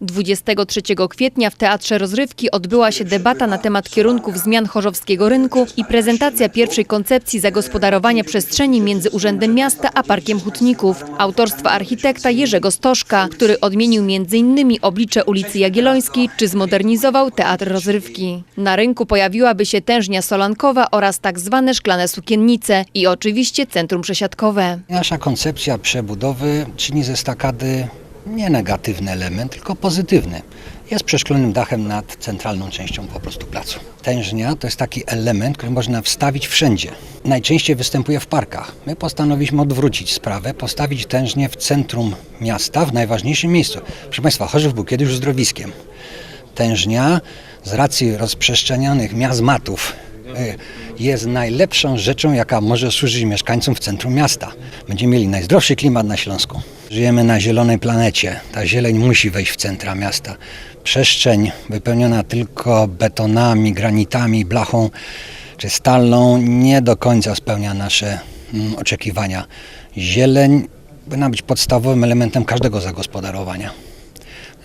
23 kwietnia w Teatrze Rozrywki odbyła się debata na temat kierunków zmian chorzowskiego rynku i prezentacja pierwszej koncepcji zagospodarowania przestrzeni między Urzędem Miasta a Parkiem Hutników, autorstwa architekta Jerzego Stożka, który odmienił m.in. oblicze ulicy Jagiellońskiej czy zmodernizował Teatr Rozrywki. Na rynku pojawiłaby się tężnia solankowa oraz tak zwane szklane sukiennice i oczywiście centrum przesiadkowe. Nasza koncepcja przebudowy czyni ze stakady nie negatywny element, tylko pozytywny. Jest przeszklonym dachem nad centralną częścią po prostu placu. Tężnia to jest taki element, który można wstawić wszędzie. Najczęściej występuje w parkach. My postanowiliśmy odwrócić sprawę, postawić tężnię w centrum miasta, w najważniejszym miejscu. Proszę Państwa, Chorzów był kiedyś zdrowiskiem. Tężnia z racji rozprzestrzenianych miazmatów jest najlepszą rzeczą, jaka może służyć mieszkańcom w centrum miasta. Będziemy mieli najzdrowszy klimat na Śląsku. Żyjemy na zielonej planecie. Ta zieleń musi wejść w centra miasta. Przestrzeń wypełniona tylko betonami, granitami, blachą czy stalną nie do końca spełnia nasze mm, oczekiwania. Zieleń powinna być podstawowym elementem każdego zagospodarowania.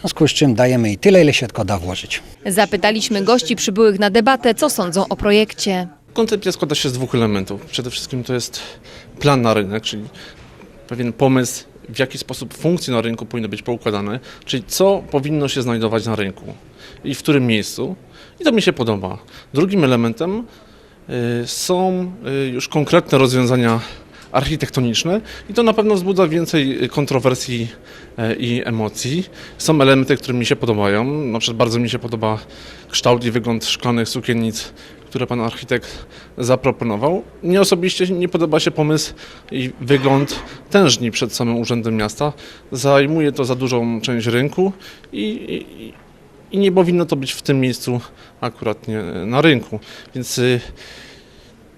W związku z czym dajemy jej tyle, ile się tylko da włożyć. Zapytaliśmy gości przybyłych na debatę, co sądzą o projekcie. Koncepcja składa się z dwóch elementów. Przede wszystkim to jest plan na rynek, czyli pewien pomysł, w jaki sposób funkcje na rynku powinny być poukładane, czyli co powinno się znajdować na rynku i w którym miejscu. I to mi się podoba. Drugim elementem y, są y, już konkretne rozwiązania architektoniczne i to na pewno wzbudza więcej kontrowersji e, i emocji. Są elementy, które mi się podobają. Na przykład bardzo mi się podoba kształt i wygląd szklanych sukiennic, które pan architekt zaproponował. Mnie osobiście nie podoba się pomysł i wygląd tężni przed samym Urzędem Miasta. Zajmuje to za dużą część rynku i, i, i nie powinno to być w tym miejscu akurat nie na rynku. Więc y,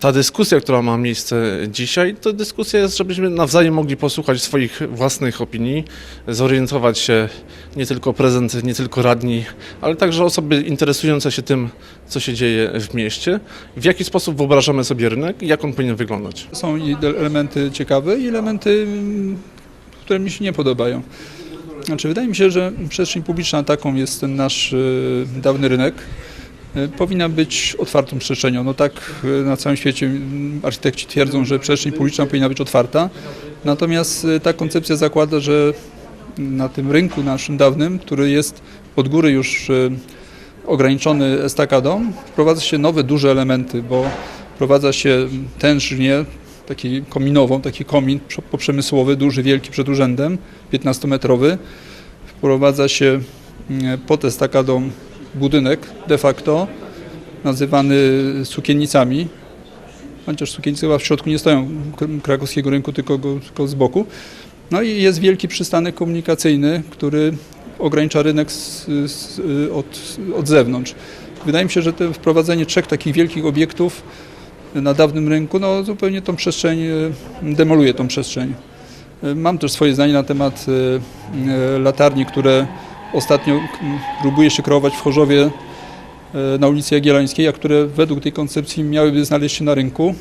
ta dyskusja, która ma miejsce dzisiaj, to dyskusja jest, żebyśmy nawzajem mogli posłuchać swoich własnych opinii, zorientować się nie tylko prezent, nie tylko radni, ale także osoby interesujące się tym, co się dzieje w mieście, w jaki sposób wyobrażamy sobie rynek i jak on powinien wyglądać. Są i elementy ciekawe i elementy, które mi się nie podobają. Znaczy, wydaje mi się, że przestrzeń publiczna, taką jest ten nasz y, dawny rynek, powinna być otwartą przestrzenią. No tak y, na całym świecie architekci twierdzą, że przestrzeń publiczna powinna być otwarta. Natomiast y, ta koncepcja zakłada, że na tym rynku naszym dawnym, który jest od góry już ograniczony estakadą, wprowadza się nowe, duże elementy, bo wprowadza się tężnię, taki kominową, taki komin prze- poprzemysłowy, duży, wielki przed urzędem, 15-metrowy. Wprowadza się mm, pod estakadą budynek de facto, nazywany sukiennicami, chociaż sukiennice chyba w środku nie stoją krakowskiego rynku, tylko, tylko z boku. No i jest wielki przystanek komunikacyjny, który ogranicza rynek z, z, od, od zewnątrz. Wydaje mi się, że to wprowadzenie trzech takich wielkich obiektów na dawnym rynku, no zupełnie tą przestrzeń, e, demoluje tą przestrzeń. E, Mam też swoje zdanie na temat e, latarni, które ostatnio próbuje się kreować w Chorzowie e, na ulicy Jagiellońskiej, a które według tej koncepcji miałyby znaleźć się na rynku.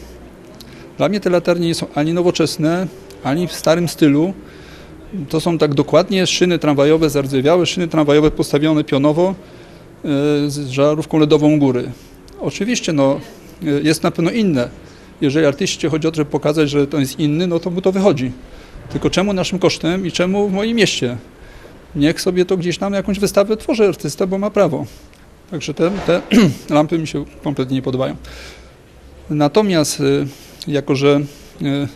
Dla mnie te latarnie nie są ani nowoczesne, ani w starym stylu. To są tak dokładnie szyny tramwajowe, zardzewiałe szyny tramwajowe postawione pionowo e, z żarówką LEDową u góry. Oczywiście no, e, jest na pewno inne. Jeżeli artyście chodzi o to, żeby pokazać, że to jest inny, no to mu to wychodzi. Tylko czemu naszym kosztem i czemu w moim mieście? Niech sobie to gdzieś tam jakąś wystawę tworzy artysta, bo ma prawo. Także te, te lampy mi się kompletnie nie podobają. Natomiast y, jako, że y,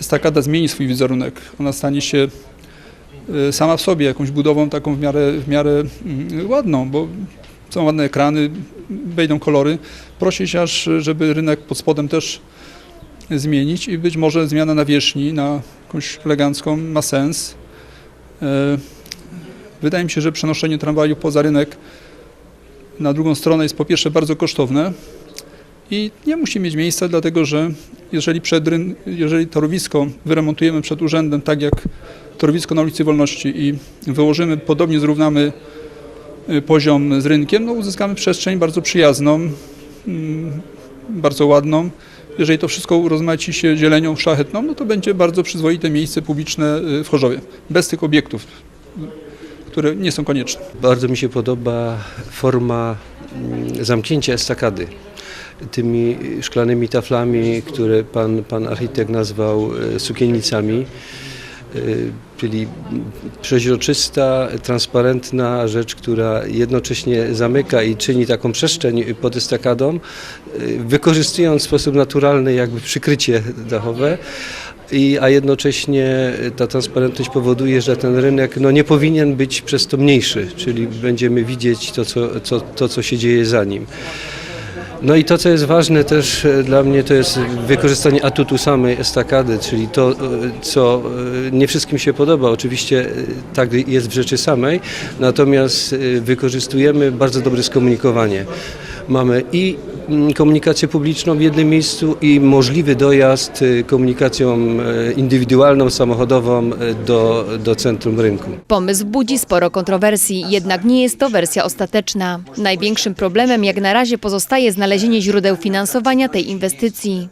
estakada zmieni swój wizerunek, ona stanie się y, sama w sobie jakąś budową taką w miarę, w miarę mm, ładną, bo są ładne ekrany, wejdą kolory. Prosi się aż, żeby rynek pod spodem też zmienić i być może zmiana nawierzchni na jakąś elegancką ma sens. Wydaje mi się, że przenoszenie tramwaju poza rynek na drugą stronę jest po pierwsze bardzo kosztowne i nie musi mieć miejsca, dlatego że jeżeli, przed jeżeli torowisko wyremontujemy przed urzędem, tak jak torowisko na ulicy Wolności i wyłożymy, podobnie zrównamy y, poziom z rynkiem, no uzyskamy przestrzeń bardzo przyjazną, mm, bardzo ładną. Jeżeli to wszystko urozmaici się zielenią szlachetną, no to będzie bardzo przyzwoite miejsce publiczne y, w Chorzowie, bez tych obiektów, które nie są konieczne. Bardzo mi się podoba forma mm, zamknięcia estakady tymi szklanymi taflami, które pan, pan architekt nazwał e, sukiennicami, e, czyli przeźroczysta, transparentna rzecz, która jednocześnie zamyka i czyni taką przestrzeń pod estakadą, e, wykorzystując w sposób naturalny jakby przykrycie dachowe. I, a jednocześnie ta transparentność powoduje, że ten rynek no, nie powinien być przez to mniejszy, czyli będziemy widzieć to, co, co, to, co się dzieje za nim. No i to, co jest ważne też e, dla mnie, to jest wykorzystanie atutu samej estakady, czyli to, e, co e, nie wszystkim się podoba. Oczywiście tak jest w rzeczy samej, natomiast wykorzystujemy bardzo dobre skomunikowanie. Mamy i komunikację publiczną w jednym miejscu i możliwy dojazd e, komunikacją e, indywidualną, samochodową e, do, do centrum rynku. Pomysł budzi sporo kontrowersji, jednak nie jest to wersja ostateczna. Największym problemem jak na razie pozostaje znalezienie źródeł finansowania tej inwestycji.